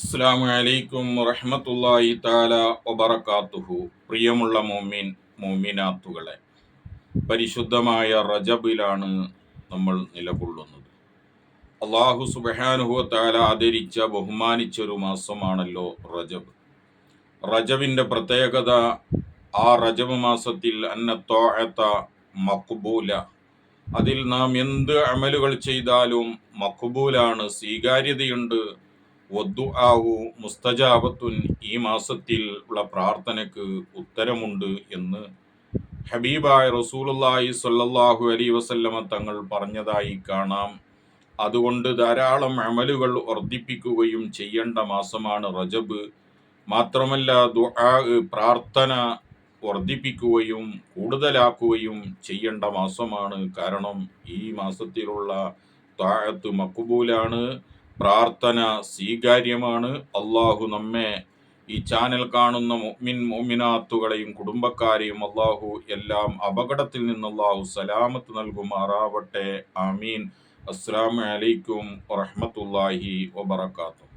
അസ്സാം വലൈക്കും വറഹമത്തല്ലാഹി താല വബറകാതുഹു പ്രിയമുള്ള മോമിൻ മോമിനാത്തുകളെ പരിശുദ്ധമായ റജബിലാണ് നമ്മൾ നിലകൊള്ളുന്നത്. അള്ളാഹു സുബഹാനുഹു താല ആദരിച്ച ബഹുമാനിച്ചൊരു മാസമാണല്ലോ റജബ്. റജബിന്റെ പ്രത്യേകത ആ റജബ് മാസത്തിൽ അന്നത്തോഴത്ത മക്ബൂല അതിൽ നാം എന്ത് അമലുകൾ ചെയ്താലും മക്ബൂലാണ് സ്വീകാര്യതയുണ്ട് വദ്ദുആവു മുസ്തജാബത്തുൻ ഈ മാസത്തിൽ ഉള്ള പ്രാർത്ഥനയ്ക്ക് ഉത്തരമുണ്ട് എന്ന് ഹബീബായ റസൂലുള്ളാഹി സല്ലാഹു അലി വസല്ലമ തങ്ങൾ പറഞ്ഞതായി കാണാം. അതുകൊണ്ട് ധാരാളം അമലുകൾ വർദ്ധിപ്പിക്കുകയും ചെയ്യേണ്ട മാസമാണ് റജബ്. മാത്രമല്ല ദുആ പ്രാർത്ഥന വർദ്ധിപ്പിക്കുകയും കൂടുതലാക്കുകയും ചെയ്യേണ്ട മാസമാണ്. കാരണം ഈ മാസത്തിലുള്ള താഴത്ത് മക്കുബൂലാണ് പ്രാർത്ഥന സ്വീകാര്യമാണ്. അള്ളാഹു നമ്മെ ഈ ചാനൽ കാണുന്ന മുഅ്മിൻ മുഅ്മിനാത്തുകളെയും കുടുംബക്കാരെയും അള്ളാഹു എല്ലാം അപകടത്തിൽ നിന്ന് അള്ളാഹു സലാമത്ത് നൽകുമാറാവട്ടെ. ആമീൻ. അസ്സാം വലൈക്കും വറഹമത്തല്ലാഹി വബർക്കാത്തു